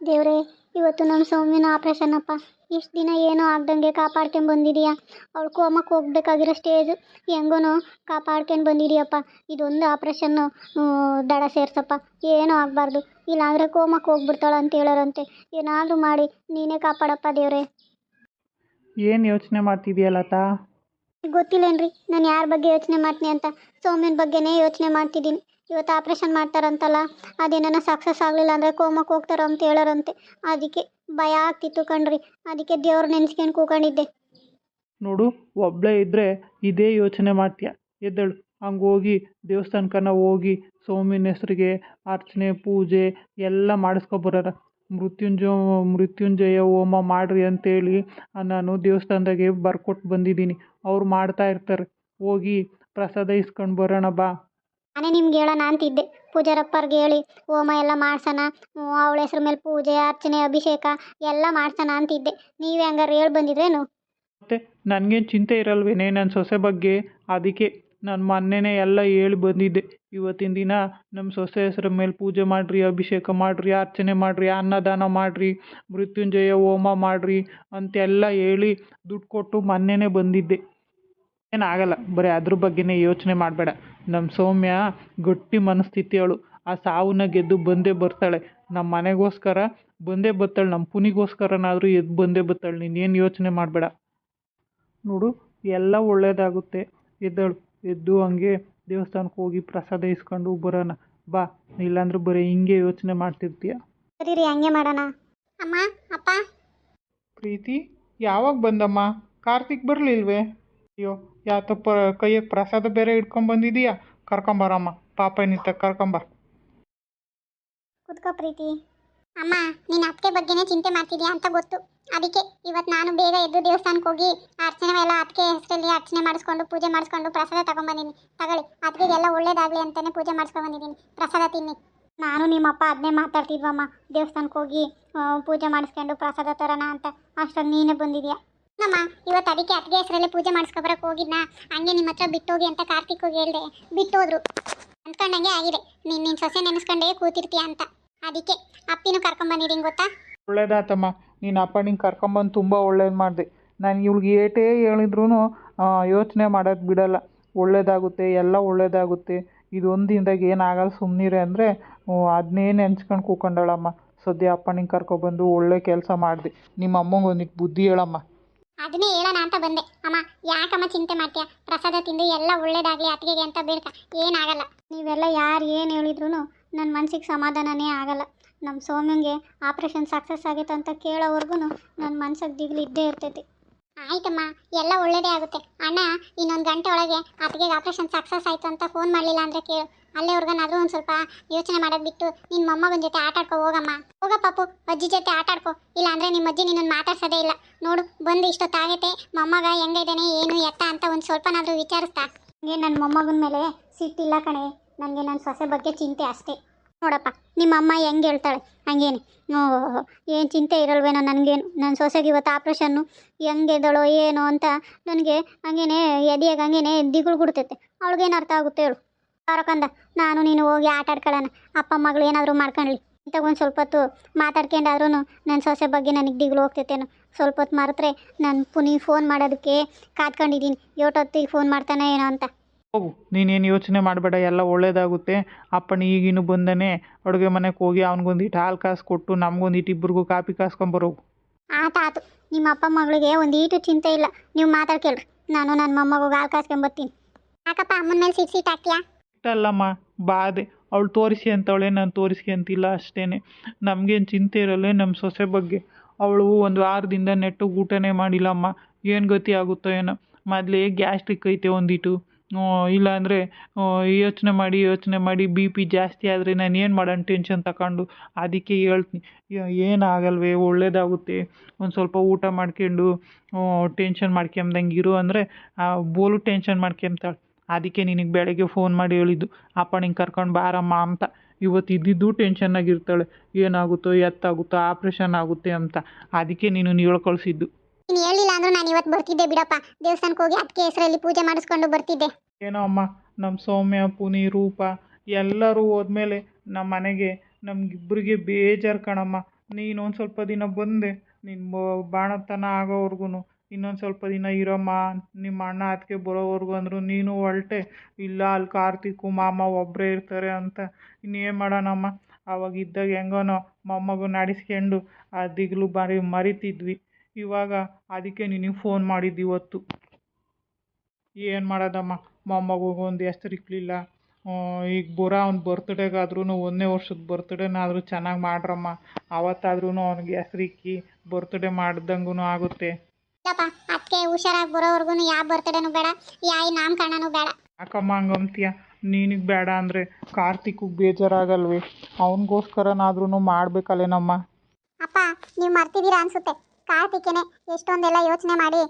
ದೇವ್ರೆ ಇವತ್ತು ನಮ್ಮ ಸೌಮ್ಯನ ಆಪ್ರೇಷನ್ ಅಪ್ಪ ಇಷ್ಟು ದಿನ ಏನೋ ಆಗ್ದಂಗೆ ಕಾಪಾಡ್ಕೊಂಡು ಬಂದಿದೀಯಾ. ಅವಳು ಕೋಮಕ್ಕೆ ಹೋಗ್ಬೇಕಾಗಿರೋ ಸ್ಟೇಜ್ ಹೆಂಗೋನೋ ಕಾಪಾಡ್ಕೊಂಡು ಬಂದಿದೀಯಪ್ಪ. ಇದೊಂದು ಆಪ್ರೇಷನ್ನು ದಡ ಸೇರ್ಸಪ್ಪ. ಏನೂ ಆಗಬಾರ್ದು. ಇಲ್ಲಾಂದರೆ ಕೋಮಕ್ಕೆ ಹೋಗ್ಬಿಡ್ತಾಳೆ ಅಂತ ಹೇಳೋರಂತೆ. ಏನಾದರೂ ಮಾಡಿ ನೀನೇ ಕಾಪಾಡಪ್ಪ ದೇವ್ರೆ. ಏನು ಯೋಚನೆ ಮಾಡ್ತಿದ್ಯಾ ಲತಾ? ಗೊತ್ತಿಲ್ಲೇನ್ರಿ ನಾನು ಯಾರ ಬಗ್ಗೆ ಯೋಚನೆ ಮಾಡ್ತೀನಿ ಅಂತ. ಸೌಮ್ಯನ ಬಗ್ಗೆನೇ ಯೋಚನೆ ಮಾಡ್ತಿದ್ದೀನಿ. ಇವತ್ತು ಆಪ್ರೇಷನ್ ಮಾಡ್ತಾರಂತಲ್ಲ ಅದೇನೋ ಸಕ್ಸಸ್ ಆಗಲಿಲ್ಲ ಅಂದರೆ ಕೋಮಕ್ಕೆ ಹೋಗ್ತಾರ ಅಂತ ಹೇಳೋರಂತೆ. ಅದಕ್ಕೆ ಭಯ ಆಗ್ತಿತ್ತು ಕಣ್ರಿ. ಅದಕ್ಕೆ ದೇವ್ರ ನೆನೆಸ್ಕೊಂಡು ಕೂಕೊಂಡಿದ್ದೆ ನೋಡು ಒಬ್ಬಳೇ ಇದ್ದರೆ ಇದೇ ಯೋಚನೆ ಮಾಡ್ತೀಯ? ಎದ್ದಳು. ಹಂಗೆ ಹೋಗಿ ದೇವಸ್ಥಾನಕ್ಕನ ಹೋಗಿ ಸೌಮ್ಯನ ಹೆಸರಿಗೆ ಅರ್ಚನೆ, ಪೂಜೆ ಎಲ್ಲ ಮಾಡಿಸ್ಕೊಬರೋರ ಮೃತ್ಯುಂಜಯ ಮೃತ್ಯುಂಜಯ ಹೋಮ ಮಾಡಿರಿ ಅಂತೇಳಿ ನಾನು ದೇವಸ್ಥಾನದಾಗೆ ಬರ್ಕೊಟ್ಟು ಬಂದಿದ್ದೀನಿ. ಅವ್ರು ಮಾಡ್ತಾ ಇರ್ತಾರೆ. ಹೋಗಿ ಪ್ರಸಾದ ಇಸ್ಕೊಂಡು ಬರೋಣ ಬಾ. ನಾನೇ ನಿಮ್ಗೆ ಹೇಳೋಣ ಅಂತಿದ್ದೆ. ಪೂಜಾರಪ್ಪರ್ಗೆ ಹೇಳಿ, ಹೋಮ ಎಲ್ಲ ಮಾಡ್ಸೋಣ ಅವಳ ಹೆಸ್ರ ಮೇಲೆ ಪೂಜೆ, ಅರ್ಚನೆ, ಅಭಿಷೇಕ ಎಲ್ಲ ಮಾಡ್ಸೋಣ ಅಂತಿದ್ದೆ. ನೀವೇ ಹಂಗಾರೆ ಹೇಳಿ ಬಂದಿದ್ರೇನು? ಮತ್ತೆ ನನಗೇನು ಚಿಂತೆ ಇರಲ್ವೇನೆ ನನ್ನ ಸೊಸೆ ಬಗ್ಗೆ? ಅದಕ್ಕೆ ನಾನು ಮೊನ್ನೆನೇ ಎಲ್ಲ ಹೇಳಿ ಬಂದಿದ್ದೆ. ಇವತ್ತಿನ ದಿನ ನಮ್ಮ ಸೊಸೆ ಹೆಸ್ರ ಮೇಲೆ ಪೂಜೆ ಮಾಡಿರಿ, ಅಭಿಷೇಕ ಮಾಡಿರಿ, ಅರ್ಚನೆ ಮಾಡಿರಿ, ಅನ್ನದಾನ ಮಾಡಿರಿ, ಮೃತ್ಯುಂಜಯ ಹೋಮ ಮಾಡಿರಿ ಅಂತೆಲ್ಲ ಹೇಳಿ ದುಡ್ಡು ಕೊಟ್ಟು ಮೊನ್ನೆನೇ ಬಂದಿದ್ದೆ. ಏನಾಗಲ್ಲ ಬರೀ ಅದ್ರ ಬಗ್ಗೆನೇ ಯೋಚನೆ ಮಾಡಬೇಡ. ನಮ್ಮ ಸೌಮ್ಯ ಗಟ್ಟಿ ಮನಸ್ಥಿತಿ ಅವಳು. ಆ ಸಾವನ್ನ ಗೆದ್ದು ಬಂದೇ ಬರ್ತಾಳೆ. ನಮ್ಮ ಮನೆಗೋಸ್ಕರ ಬಂದೇ ಬರ್ತಾಳೆ. ನಮ್ಮ ಪುನಿಗೋಸ್ಕರನಾದರೂ ಎದ್ದು ಬಂದೇ ಬರ್ತಾಳೆ. ನೀನೇನು ಯೋಚನೆ ಮಾಡಬೇಡ. ನೋಡು ಎಲ್ಲ ಒಳ್ಳೇದಾಗುತ್ತೆ. ಎದ್ದಳು. ಎದ್ದು ಹಂಗೆ ದೇವಸ್ಥಾನಕ್ಕೆ ಹೋಗಿ ಪ್ರಸಾದ ಇಸ್ಕೊಂಡು ಬರೋಣ. ಬಾ ಇಲ್ಲಾಂದ್ರೆ ಬರೀ ಹಿಂಗೆ ಯೋಚನೆ ಮಾಡ್ತಿರ್ತೀಯ. ಸರಿ ರೀ ಹಂಗೆ ಮಾಡೋಣ. ಅಮ್ಮ ಅಪ್ಪ. ಪ್ರೀತಿ ಯಾವಾಗ ಬಂದಮ್ಮ? ಕಾರ್ತಿಕ್ ಬರಲಿಲ್ವೇ? ಅಯ್ಯೋ ಯಾತಪ್ಪ ಕೈಯಾಗ ಪ್ರಸಾದ ಬೇರೆ ಇಟ್ಕೊಂಬಂದಿದೀಯಾ ಕರ್ಕೊಂಬರಮ್ಮ ಪಾಪ ನಿಂತ ಕರ್ಕೊಂಬ ಕುತ್ಕೋ ಪ್ರೀತಿ. ಅಮ್ಮ ನಿನ್ನ ಅತ್ತೆ ಬಗ್ಗೆನೇ ಚಿಂತೆ ಮಾಡ್ತಿದ್ಯಾ ಅಂತ ಗೊತ್ತು. ಅದಕ್ಕೆ ಇವತ್ತು ನಾನು ಬೇಗ ಎದ್ದು ದೇವಸ್ಥಾನಕ್ಕೆ ಹೋಗಿ ಅರ್ಚನೆ ಎಲ್ಲ ಅದಕ್ಕೆ ಹೆಸರಲ್ಲಿ ಅರ್ಚನೆ ಮಾಡಿಸ್ಕೊಂಡು, ಪೂಜೆ ಮಾಡಿಸ್ಕೊಂಡು ಪ್ರಸಾದ ತಗೊಂಬಂದಿನಿ ತಗೊಳ್ಳಿ ಅತ್ತಿಗೆಗೆಲ್ಲ ಒಳ್ಳೇದಾಗಲಿ ಅಂತಲೇ ಪೂಜೆ ಮಾಡಿಸ್ಕೊಂಬಂದಿದ್ದೀನಿ ಪ್ರಸಾದ ತಿನ್ನಿ. ನಾನು ನಿಮ್ಮಪ್ಪ ಅದನ್ನೇ ಮಾತಾಡ್ತಿದ್ವಮ್ಮ. ದೇವಸ್ಥಾನಕ್ಕೆ ಹೋಗಿ ಪೂಜೆ ಮಾಡಿಸ್ಕೊಂಡು ಪ್ರಸಾದ ತರೋಣ ಅಂತ. ಅಷ್ಟೊಂದು ನೀನೇ ಬಂದಿದ್ಯಾ? ನಮ್ಮ ಇವತ್ತು ಅದಕ್ಕೆ ಅತ್ತಿಗೆ ಹೆಸರಲ್ಲೇ ಪೂಜೆ ಮಾಡಿಸ್ಕೊಬರಕ್ಕೆ ಹೋಗಿದ್ನ. ಹಂಗೆ ನಿಮ್ಮ ಹತ್ರ ಬಿಟ್ಟೋಗಿ ಅಂತ ಕಾರ್ತಿಕ್ ಹೋಗಿ ಹೇಳ್ದೆ. ಬಿಟ್ಟೋದ್ರು. ಅಂದ್ಕೊಂಡಂಗೆ ಆಗಿದೆ. ನೀನು ನಿನ್ನ ಸೊಸೆ ನೆನೆಸ್ಕೊಂಡೇ ಕೂತಿರ್ತೀಯ ಅಂತ. ಅದಕ್ಕೆ ಅಪ್ಪಿನೂ ಕರ್ಕೊಂಬಂದಿದ್ದೀನಿ ಗೊತ್ತಾ? ಒಳ್ಳೇದಾತಮ್ಮ. ನೀನು ಅಪ್ಪ ನಿಂಗೆ ಕರ್ಕೊಂಬಂದು ತುಂಬ ಒಳ್ಳೇದು ಮಾಡಿದೆ. ನಾನು ಇವ್ಳಿಗೆ ಏಟೇ ಹೇಳಿದ್ರು ಯೋಚನೆ ಮಾಡೋದು ಬಿಡಲ್ಲ. ಒಳ್ಳೇದಾಗುತ್ತೆ, ಎಲ್ಲ ಒಳ್ಳೇದಾಗುತ್ತೆ. ಇದೊಂದು ದಿನದಾಗ ಏನಾಗಲ್ಲ ಸುಮ್ಮನಿರೆ ಅಂದರೆ ಅದನ್ನೇ ನೆನ್ಸ್ಕೊಂಡು ಕೂಕೊಂಡಳಮ್ಮ ಸದ್ಯ ಅಪ್ಪ ನಿಂಗೆ ಕರ್ಕೊಬಂದು ಒಳ್ಳೆ ಕೆಲಸ ಮಾಡಿದೆ. ನಿಮ್ಮ ಅಮ್ಮಂಗೆ ಒಂದಿಟ್ಟು ಬುದ್ಧಿ ಹೇಳಮ್ಮ. ಅದನ್ನೇ ಹೇಳೋಣ ಅಂತ ಬಂದೆ. ಅಮ್ಮ, ಯಾಕಮ್ಮ ಚಿಂತೆ ಮಾಡ್ತೀಯ? ಪ್ರಸಾದ ತಿಂದು ಎಲ್ಲ ಒಳ್ಳೇದಾಗಲಿ, ಅತ್ತಿಗೆಗೆ ಅಂತ ಬೀಳ್ಕ ಏನಾಗಲ್ಲ. ನೀವೆಲ್ಲ ಯಾರು ಏನು ಹೇಳಿದ್ರು ನನ್ನ ಮನ್ಸಿಗೆ ಸಮಾಧಾನನೇ ಆಗಲ್ಲ. ನಮ್ಮ ಸೌಮ್ಯಂಗೆ ಆಪ್ರೇಷನ್ ಸಕ್ಸಸ್ ಆಗೈತೆ ಅಂತ ಕೇಳೋವರೆಗೂ ನನ್ನ ಮನ್ಸಿಗೆ ದಿಗ್ಲು ಇದ್ದೇ ಇರ್ತೈತಿ. ಆಯ್ತಮ್ಮ, ಎಲ್ಲ ಒಳ್ಳೇದೇ ಆಗುತ್ತೆ. ಅಣ್ಣ, ಇನ್ನೊಂದು ಗಂಟೆ ಒಳಗೆ ಅತ್ತಿಗೆಗೆ ಆಪ್ರೇಷನ್ ಸಕ್ಸಸ್ ಆಯಿತು ಅಂತ ಫೋನ್ ಮಾಡಲಿಲ್ಲ ಅಂದರೆ ಕೇಳು. ಅಲ್ಲೇ ಅವ್ರಿಗನಾದರೂ ಒಂದು ಸ್ವಲ್ಪ ಯೋಚನೆ ಮಾಡೋದು ಬಿಟ್ಟು ನಿನ್ನ ಮೊಮ್ಮಗನ ಜೊತೆ ಆಟ ಆಡ್ಕೊ, ಹೋಗಮ್ಮ. ಹೋಗ ಪಾಪು, ಅಜ್ಜಿ ಜೊತೆ ಆಟ ಆಡ್ಕೊ. ಇಲ್ಲ ಅಂದರೆ ನಿಮ್ಮ ಅಜ್ಜಿ ನಿನ್ನನ್ನು ಮಾತಾಡ್ಸೋದೇ ಇಲ್ಲ. ನೋಡು, ಬಂದು ಇಷ್ಟೊತ್ತಾಗೈತೆ ಮೊಮ್ಮಗ ಹೆಂಗಿದ್ದಾನೆ ಏನು ಎತ್ತ ಅಂತ ಒಂದು ಸ್ವಲ್ಪನಾದರೂ ವಿಚಾರಿಸ್ತಾ. ನನಗೆ ನನ್ನ ಮೊಮ್ಮಗನ ಮೇಲೆ ಸಿಟ್ಟಿಲ್ಲ ಕಣೆ. ನನಗೆ ನನ್ನ ಸೊಸೆ ಬಗ್ಗೆ ಚಿಂತೆ ಅಷ್ಟೇ. ನೋಡಪ್ಪ, ನಿಮ್ಮ ಅಮ್ಮ ಹೆಂಗೆ ಹೇಳ್ತಾಳೆ? ಹಂಗೇನೆ. ಏನು ಚಿಂತೆ ಇರಲ್ವೇನೋ ನನಗೇನು? ನನ್ನ ಸೊಸೆಗೆ ಇವತ್ತು ಆಪ್ರೇಷನ್ನು ಹೆಂಗೆದಳೋ ಏನೋ ಅಂತ ನನಗೆ ಹಂಗೇನೆ ಎದೆಯಾಗ ಹಂಗೇನೆ ದಿಗುಳು ಬಿಡ್ತೈತೆ ಅವಳಿಗೇನು ಅರ್ಥ ಆಗುತ್ತೆ ಹೇಳು? ಕಾರಕಂದ ನಾನು ನೀನು ಹೋಗಿ ಆಟ ಆಡ್ಕೊಳ್ಳೋಣ ಅಪ್ಪ, ಮಗಳು ಏನಾದರೂ ಮಾಡ್ಕೊಳ್ಳಿ ಒಂದು ಸ್ವಲ್ಪ ಹೊತ್ತು ಮಾತಾಡ್ಕೊಂಡಾದ್ರೂ ನನ್ನ ಸೊಸೆ ಬಗ್ಗೆ ನನಗೆ ದಿಗ್ಲು ಹೋಗ್ತೈತೇನೋ. ಸ್ವಲ್ಪ ಹೊತ್ತು ಮರೆತ್ರೆ ನಾನು ಪುನಿ ಫೋನ್ ಮಾಡೋದಕ್ಕೆ ಕಾದ್ಕೊಂಡಿದ್ದೀನಿ ಏಟೊತ್ತಿಗೆ ಫೋನ್ ಮಾಡ್ತಾನೆ ಏನೋ ಅಂತ. ಹೋಗು ನೀನೇನು ಯೋಚನೆ ಮಾಡಬೇಡ ಎಲ್ಲ ಒಳ್ಳೇದಾಗುತ್ತೆ. ಅಪ್ಪನ ಈಗಿನ ಬಂದನೆ. ಅಡುಗೆ ಮನೆಗೆ ಹೋಗಿ ಅವ್ನಿಗೊಂದಿಟ್ಟು ಹಾಲು ಕಾಸು ಕೊಟ್ಟು ನಮ್ಗೊಂದಿಟ್ಟು ಇಬ್ರಿಗೂ ಕಾಪಿ ಕಾಸ್ಕೊಂಬರೋ ಆತ ಆತು ನಿಮ್ಮ ಅಪ್ಪ ಮಗಳಿಗೆ ಒಂದು ಈಟು ಚಿಂತೆ ಇಲ್ಲ. ನೀವು ಮಾತಾಡ್ಕೇಳ್ರಿ ನಾನು ನನ್ನ ಮೊಮ್ಮಗೂ ಹಾಲು ಕಾಸ್ಕೊಂಬರ್ತೀನಿ ಯಾಕಪ್ಪ ಅಮ್ಮನ ಮೇಲೆ ಸಿಟ್ ಸೀಟ್ ಹಾಕ್ತೀಯಾ ಇಟ್ಟಲ್ಲಮ್ಮ ಬಾದೆ. ಅವಳು ತೋರಿಸಿ ಅಂತವಳೆ ನಾನು ತೋರಿಸಿ ಅಂತಿಲ್ಲ ಅಷ್ಟೇ ನಮಗೇನು ಚಿಂತೆ ಇರಲ್ಲ ನಮ್ಮ ಸೊಸೆ ಬಗ್ಗೆ. ಅವಳು ಒಂದು ವಾರದಿಂದ ನೆಟ್ಟು ಊಟನೇ ಮಾಡಿಲ್ಲಮ್ಮ. ಏನು ಗತಿ ಆಗುತ್ತೋ ಏನೋ. ಮೊದಲೇ ಗ್ಯಾಸ್ಟ್ರಿಕ್ ಐತೆ ಒಂದಿಟ್ಟು ಇಲ್ಲಾಂದರೆ ಯೋಚನೆ ಮಾಡಿ ಯೋಚನೆ ಮಾಡಿ ಬಿ ಪಿ ಜಾಸ್ತಿ ಆದರೆ ನಾನು ಏನು ಮಾಡೋಣ ಟೆನ್ಷನ್ ತಗೊಂಡು ಅದಕ್ಕೆ ಹೇಳ್ತೀನಿ. ಏನಾಗಲ್ವೇ ಒಳ್ಳೆಯದಾಗುತ್ತೆ ಒಂದು ಸ್ವಲ್ಪ ಊಟ ಮಾಡ್ಕೊಂಡು ಟೆನ್ಷನ್ ಮಾಡ್ಕೊಂಬ್ದಂಗೆ ಇರು ಅಂದರೆ ಬೋಲು ಟೆನ್ಷನ್ ಮಾಡ್ಕೊಂತಾಳೆ. ಅದಕ್ಕೆ ನಿನಗೆ ಬೆಳಗ್ಗೆ ಫೋನ್ ಮಾಡಿ ಹೇಳಿದ್ದು, ಅಪ್ಪ, ನಿಂಗೆ ಕರ್ಕೊಂಡು ಬಾರಮ್ಮ ಅಂತ. ಇವತ್ತು ಇದ್ದಿದ್ದು ಟೆನ್ಷನ್ನಾಗಿರ್ತಾಳೆ ಏನಾಗುತ್ತೋ, ಎತ್ತಾಗುತ್ತೋ ಆಪ್ರೇಷನ್ ಆಗುತ್ತೆ ಅಂತ. ಅದಕ್ಕೆ ನೀನು ಹೇಳ್ಕೊಳ್ಸಿದ್ದು ಕಳಿಸಿದ್ದು. ನೀನು ಹೇಳಿಲ್ಲ ಅಂದ್ರೆ ನಾನು ಇವತ್ತು ಬರ್ತಿದ್ದೆ ಬಿಡಪ್ಪ. ದೇವಸ್ಥಾನಕ್ಕೆ ಹೋಗಿ ಅದಕ್ಕೆ ಹೆಸರಲ್ಲಿ ಪೂಜೆ ಮಾಡಿಸ್ಕೊಂಡು ಬರ್ತಿದ್ದೆ. ಏನೋ ಅಮ್ಮ ನಮ್ಮ ಸೌಮ್ಯ, ಪುನಿ, ರೂಪ, ಎಲ್ಲರೂ ಹೋದ್ಮೇಲೆ ನಮ್ಮ ಮನೆಗೆ ನಮಗಿಬ್ಬರಿಗೆ ಬೇಜಾರು ಕಣಮ್ಮ. ನೀನು ಒಂದು ಸ್ವಲ್ಪ ದಿನ ಬಂದೆ. ನಿನ್ನ ಬಾಣತನ ಆಗೋವರೆಗೂ ಇನ್ನೊಂದು ಸ್ವಲ್ಪ ದಿನ ಇರಮ್ಮ. ನಿಮ್ಮ ಅಣ್ಣ ಅದಕ್ಕೆ ಬರೋವರೆಗೂ ಅಂದರು ನೀನು ಹೊರಟೆ ಇಲ್ಲ, ಅಲ್ಲಿ ಕಾರ್ತಿಕು, ಮಾಮ ಒಬ್ಬರೇ ಇರ್ತಾರೆ ಅಂತ. ಇನ್ನೇನು ಮಾಡೋಣಮ್ಮ? ಅವಾಗಿದ್ದಾಗ ಹೆಂಗೋನೋ ಮೊಮ್ಮಗು ನಡೆಸ್ಕೊಂಡು ಆ ದಿಗ್ಲು ಬಾರಿ ಮರಿತಿದ್ವಿ. ಇವಾಗ ಅದಕ್ಕೆ ನಿನಗೆ ಫೋನ್ ಮಾಡಿದ್ದು ಇವತ್ತು. ಏನು ಮಾಡೋದಮ್ಮ? ಒಂದು ಹೆಸ್ರು ಇಕ್ಕಲಿಲ್ಲ ಈಗ ಬರೋ ಅವ್ನ ಬರ್ತ್ಡೇಗಾದ್ರೂ ಒಂದನೇ ವರ್ಷದ ಬರ್ತ್ಡೇನಾದರೂ ಚೆನ್ನಾಗಿ ಮಾಡ್ರಮ್ಮ. ಅವತ್ತಾದ್ರೂ ಅವ್ನಿಗೆ ಹೆಸ್ರಿಕ್ಕಿ ಬರ್ತ್ಡೇ ಮಾಡ್ದಂಗೂ ಆಗುತ್ತೆ. ಅದಕ್ಕೆ ಹುಷಾರಾಗಿ ಬರೋವರೆಗೂ ಯಾವ ಬರ್ತಡೇನು ಬೇಡ ಯಾವ ನಾಮಕರಣನೂ ಬೇಡ. ಯಾಕಮ್ಮ ಹಂಗಂತೀಯ? ನೀನಿಗೆ ಬೇಡ ಅಂದರೆ ಕಾರ್ತಿಕ್ಗೆ ಬೇಜಾರಾಗಲ್ವೇ? ಅವನಿಗೋಸ್ಕರನಾದ್ರೂ ಮಾಡಬೇಕಲ್ಲೇನಮ್ಮ? ಅಪ್ಪ ನೀವು ಮರ್ತಿದ್ದೀರಾ ಅನ್ಸುತ್ತೆ. ಕಾರ್ತಿಕೇನೆ ಎಷ್ಟೊಂದೆಲ್ಲ ಯೋಚನೆ ಮಾಡಿ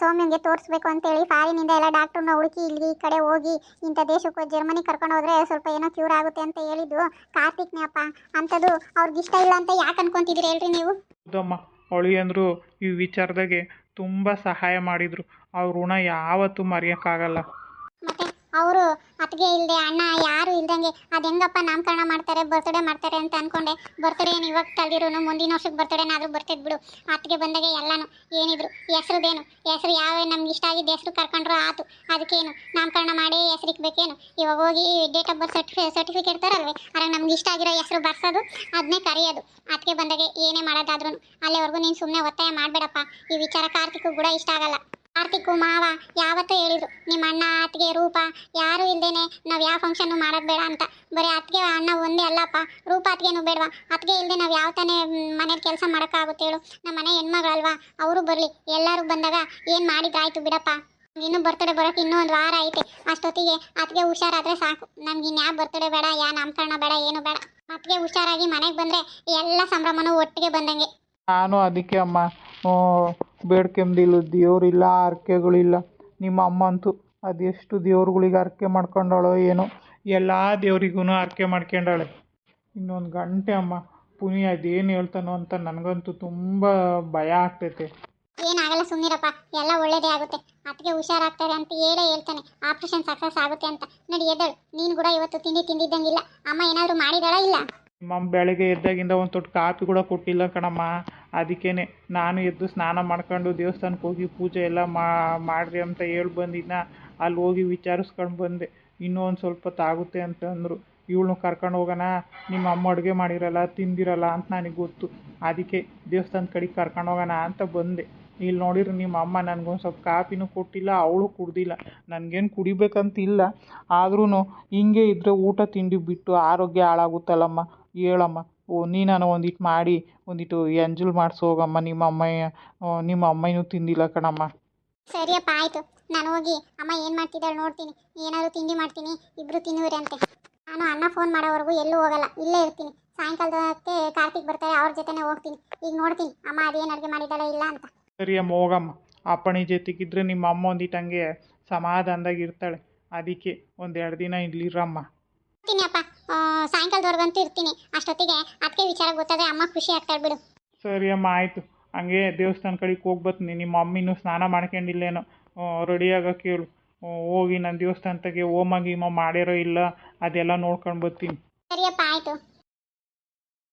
ಸೌಮ್ಯಂಗೆ ತೋರಿಸ್ಬೇಕು ಅಂತೇಳಿ ಫಾರಿನಿಂದ ಎಲ್ಲ ಡಾಕ್ಟರ್ನ ಹುಡುಕಿ ಇಲ್ಲಿ ಈ ಕಡೆ ಹೋಗಿ ಇಂಥ ದೇಶಕ್ಕೆ ಜರ್ಮನಿ ಕರ್ಕೊಂಡು ಹೋದ್ರೆ ಸ್ವಲ್ಪ ಏನೋ ಕ್ಯೂರ್ ಆಗುತ್ತೆ ಅಂತ ಹೇಳಿದ್ದು. ಕಾರ್ತಿಕ್ನೇ ಅಪ್ಪ ಅಂಥದ್ದು ಅವ್ರಿಗೆ ಇಷ್ಟ ಇಲ್ಲ ಅಂತ ಯಾಕೆ ಅನ್ಕೊಂತಿದ್ರಿ ಹೇಳ್ರಿ ನೀವು? ಹೌದಮ್ಮ ಅಳಿಯಂದರು ಈ ವಿಚಾರದಾಗೆ ತುಂಬ ಸಹಾಯ ಮಾಡಿದರು. ಅವ್ರ ಋಣ ಯಾವತ್ತೂ ಮರೆಯೋಕ್ಕಾಗಲ್ಲ. ಮತ್ತೆ? ಅವರು, ಅತ್ತಿಗೆ ಇಲ್ಲದೆ ಅಣ್ಣ ಯಾರು ಇಲ್ದಂಗೆ ಅದು ಹೆಂಗಪ್ಪ ನಾಮಕರಣ ಮಾಡ್ತಾರೆ ಬರ್ತ್ಡೇ ಮಾಡ್ತಾರೆ ಅಂತ ಅನ್ಕೊಂಡೆ. ಬರ್ತ್ಡೇ ಏನು ಇವಾಗ ಕಲ್ದಿರು ಮುಂದಿನ ವರ್ಷಕ್ಕೆ ಬರ್ತ್ಡೇನಾದರೂ ಬರ್ತಿದ್ ಬಿಡು. ಅತ್ತಿಗೆ ಬಂದಾಗ ಎಲ್ಲಾನು ಏನಿದ್ರು, ಹೆಸ್ರದೇನು? ಹೆಸ್ರು ಯಾವ ನಮ್ಗೆ ಇಷ್ಟ ಆಗಿದ್ದ ಹೆಸ್ರು ಕರ್ಕೊಂಡ್ರು ಆತು. ಅದಕ್ಕೇನು? ನಾಮಕರಣ ಮಾಡಿ ಇಕ್ಬೇಕೇನು? ಇವಾಗ ಹೋಗಿ date of birth certificate certificate ತರಲ್ವೇ? ಅದ್ರಾಗ ನಮ್ಗೆ ಇಷ್ಟ ಆಗಿರೋ ಹೆಸ್ರು ಬರ್ಸೋದು ಅದನ್ನೇ ಕರೆಯೋದು. ಅತ್ತಿಗೆ ಬಂದಾಗ ಏನೇ ಮಾಡೋದಾದ್ರೂ ಅಲ್ಲಿವರೆಗೂ ನೀನು ಸುಮ್ಮನೆ ಒತ್ತಾಯ ಮಾಡಬೇಡಪ್ಪ. ಈ ವಿಚಾರ ಕಾರ್ತಿಕ್ಕು ಕೂಡ ಇಷ್ಟ ಆಗಲ್ಲ. ಕಾರ್ತಿಕ್ಕು ಮಾವ ಯಾವತ್ತೂ ಹೇಳಿದ್ರು, ನಿಮ್ಮ ಅಣ್ಣ ಅತ್ತಿಗೆ ರೂಪ, ಯಾರು ಇಲ್ದೇನೆ ನಾವು ಯಾವ ಫಂಕ್ಷನ್ ಮಾಡೋದು ಬೇಡ ಅಂತ. ಬರೀ ಅತ್ತಿಗೆ ಅಣ್ಣ ಒಂದೇ ಅಲ್ಲಪ್ಪ, ರೂಪ ಅತ್ತಿಗೆನೂ ಬೇಡವಾ? ಅತ್ತಿಗೆ ಇಲ್ಲದೆ ನಾವು ಯಾವ ತಾನೇ ಮನೇಲಿ ಕೆಲಸ ಮಾಡೋಕ್ಕಾಗುತ್ತೆ ಹೇಳು. ನಮ್ಮ ಮನೆ ಹೆಣ್ಮಗಳಲ್ವಾ? ಅವರು ಬರಲಿ, ಎಲ್ಲರೂ ಬಂದಾಗ ಏನು ಮಾಡಿದ್ರಾಯ್ತು ಬಿಡಪ್ಪ? ಇನ್ನೂ ಬರ್ತಡೆ ಬರೋಕೆ ಇನ್ನೂ ಒಂದು ವಾರ ಐತೆ. ಅಷ್ಟೊತ್ತಿಗೆ ಅತ್ತಿಗೆ ಹುಷಾರಾದರೆ ಸಾಕು. ನಮ್ಗೆ ಇನ್ಯಾವ ಬರ್ತಡೆ ಬೇಡ, ಯಾ ನಾಮಕರಣ ಬೇಡ, ಏನು ಬೇಡ. ಅತ್ತಿಗೆ ಹುಷಾರಾಗಿ ಮನೆಗೆ ಬಂದರೆ ಎಲ್ಲ ಸಂಭ್ರಮನೂ ಒಟ್ಟಿಗೆ ಬಂದಂಗೆ. ನಾನು ಅದಕ್ಕೆ ಅಮ್ಮ ಬೇಡ್ಕೆಂದಿಲ್ಲ ದೇವರಿಲ್ಲ ಹರ್ಕೆಗಳಿಲ್ಲ ನಿಮ್ಮ ಅಮ್ಮ ಅಂತೂ ಅದೆಷ್ಟು ದೇವ್ರುಗಳಿಗೆ ಹರಕೆ ಮಾಡ್ಕೊಂಡಾಳೋ ಏನೋ. ಎಲ್ಲ ದೇವರಿಗೂ ಹರಕೆ ಮಾಡ್ಕೊಂಡಾಳೆ. ಇನ್ನೊಂದು ಗಂಟೆ ಅಮ್ಮ ಪುನಿ ಅದೇನು ಹೇಳ್ತಾನೋ ಅಂತ ನನಗಂತೂ ತುಂಬ ಭಯ ಆಗ್ತೈತೆ. ಏನಾಗಲ್ಲ ಸುಮ್ಮನಿರಪ್ಪ ಎಲ್ಲ ಒಳ್ಳೇದೇ ಆಗುತ್ತೆ. ಅದಕ್ಕೆ ಹುಷಾರಾಗ್ತಾರೆ ಅಂತ ಹೇಳೇ ಹೇಳ್ತಾನೆ. ಆಪರೇಷನ್ ಸಕ್ಸಸ್ ಆಗುತ್ತೆ ಅಂತ. ನಡಿ ಎದ್ದಳು ನೀನು ಕೂಡ ಇವತ್ತು ತಿಂಡಿ ತಿಂದಿದ್ದಂಗಿಲ್ಲ. ಅಮ್ಮ ಏನಾದರೂ ಮಾಡಿದಾಳ ಇಲ್ಲ? ನಿಮ್ಮ ಬೆಳಗ್ಗೆ ಎದ್ದಾಗಿಂದ ಒಂದು ತೊಟ್ಟು ಕಾಫಿ ಕೂಡ ಕೊಟ್ಟಿಲ್ಲ ಕಣಮ್ಮ. ಅದಕ್ಕೇ ನಾನು ಎದ್ದು ಸ್ನಾನ ಮಾಡ್ಕೊಂಡು ದೇವಸ್ಥಾನಕ್ಕೆ ಹೋಗಿ ಪೂಜೆ ಎಲ್ಲ ಮಾಡಿರಿ ಅಂತ ಹೇಳಿ ಬಂದಿದ್ನ. ಅಲ್ಲಿ ಹೋಗಿ ವಿಚಾರಿಸ್ಕೊಂಡು ಬಂದೆ. ಇನ್ನೂ ಒಂದು ಸ್ವಲ್ಪ ಹೊತ್ತು ಆಗುತ್ತೆ ಅಂತ ಅಂದರು. ಇವಳನ್ನು ಕರ್ಕೊಂಡು ಹೋಗೋಣ, ನಿಮ್ಮ ಅಮ್ಮ ಅಡುಗೆ ಮಾಡಿರಲ್ಲ, ತಿಂದಿರಲ್ಲ ಅಂತ ನನಗೆ ಗೊತ್ತು. ಅದಕ್ಕೆ ದೇವಸ್ಥಾನದ ಕಡೆಗೆ ಕರ್ಕೊಂಡು ಹೋಗೋಣ ಅಂತ ಬಂದೆ. ಇಲ್ಲಿ ನೋಡಿದ್ರೆ ನಿಮ್ಮ ಅಮ್ಮ ನನಗೊಂದು ಸ್ವಲ್ಪ ಕಾಫಿನೂ ಕೊಟ್ಟಿಲ್ಲ, ಅವಳು ಕುಡ್ದಿಲ್ಲ. ನನಗೇನು ಕುಡಿಬೇಕಂತಿಲ್ಲ. ಆದ್ರೂ ಹಿಂಗೆ ಇದ್ದರೆ ಊಟ ತಿಂಡಿ ಬಿಟ್ಟು ಆರೋಗ್ಯ ಹಾಳಾಗುತ್ತಲ್ಲಮ್ಮ. ಹೇಳಮ್ಮ. ನೀನಾನ ಒಂದಿಟ್ಟು ಮಾಡಿ ಒಂದಿಟ್ಟು ಎಂಜಲ್ ಮಾಡಿಸೋಗಮ್ಮ ನಿಮ್ಮ ಅಮ್ಮ ನಿಮ್ಮ ಅಮ್ಮನೂ ತಿಂದಿಲ್ಲ ಕಣಮ್ಮ. ಸರಿಯಪ್ಪ ಆಯಿತು. ನಾನು ಹೋಗಿ ಅಮ್ಮ ಏನು ಮಾಡ್ತಿದ್ದಾಳೆ ನೋಡ್ತೀನಿ. ಏನಾದರೂ ತಿಂಡಿ ಮಾಡ್ತೀನಿ ಇಬ್ಬರು ತಿನ್ನುವ್ರಿ ಅಂತೆ. ನಾನು ಅಣ್ಣ ಫೋನ್ ಮಾಡೋವರೆಗೂ ಎಲ್ಲೂ ಹೋಗಲ್ಲ ಇಲ್ಲೇ ಇರ್ತೀನಿ. ಸಾಯಂಕಾಲದಕ್ಕೆ ಕಾರ್ತಿಕ್ ಬರ್ತಾರೆ ಅವ್ರ ಜೊತೆನೇ ಹೋಗ್ತೀನಿ. ಈಗ ನೋಡ್ತೀನಿ ಅಮ್ಮ ಅದೇನು ಅಡುಗೆ ಮಾಡಿದ್ದಾಳೆ ಇಲ್ಲ ಅಂತ. ಸರಿ ಅಮ್ಮ ಹೋಗಮ್ಮ. ಅಪ್ಪಣಿ ಜೊತೆಗಿದ್ರೆ ನಿಮ್ಮ ಅಮ್ಮ ಒಂದಿಟ್ಟು ಹಂಗೆ ಸಮಾಧಾನದಾಗ ಇರ್ತಾಳೆ. ಅದಕ್ಕೆ ಒಂದೆರಡು ದಿನ ಇಲ್ಲಿರಮ್ಮ ಅಪ್ಪ. ಸಾಯಂಕಾಲದವರೆಗಂತೂ ಇರ್ತೀನಿ. ಅಷ್ಟೊತ್ತಿಗೆ ಅದಕ್ಕೆ ವಿಚಾರ ಗೊತ್ತಾದ್ರೆ ಅಮ್ಮ ಖುಷಿ ಆಗ್ತಾಳೆ ಬಿಡು ಸರಿ ಅಮ್ಮ ಆಯಿತು. ಹಂಗೆ ದೇವಸ್ಥಾನ ಕಡೆಗೆ ಹೋಗಿ ಬರ್ತೀನಿ. ನಿಮ್ಮ ಮಮ್ಮಿನೂ ಸ್ನಾನ ಮಾಡ್ಕೊಂಡಿಲ್ಲೇನೋ. ರೆಡಿ ಆಗೋಕೆ ಹೇಳು. ಹೋಗಿ ನಾನು ದೇವಸ್ಥಾನದಾಗೆ ಹೋಮ ಗೀಮ ಮಾಡ್ಯಾರೋ ಇಲ್ಲ ಅದೆಲ್ಲ ನೋಡ್ಕೊಂಡು ಬರ್ತೀನಿ. ಸರಿಯಪ್ಪ ಆಯಿತು.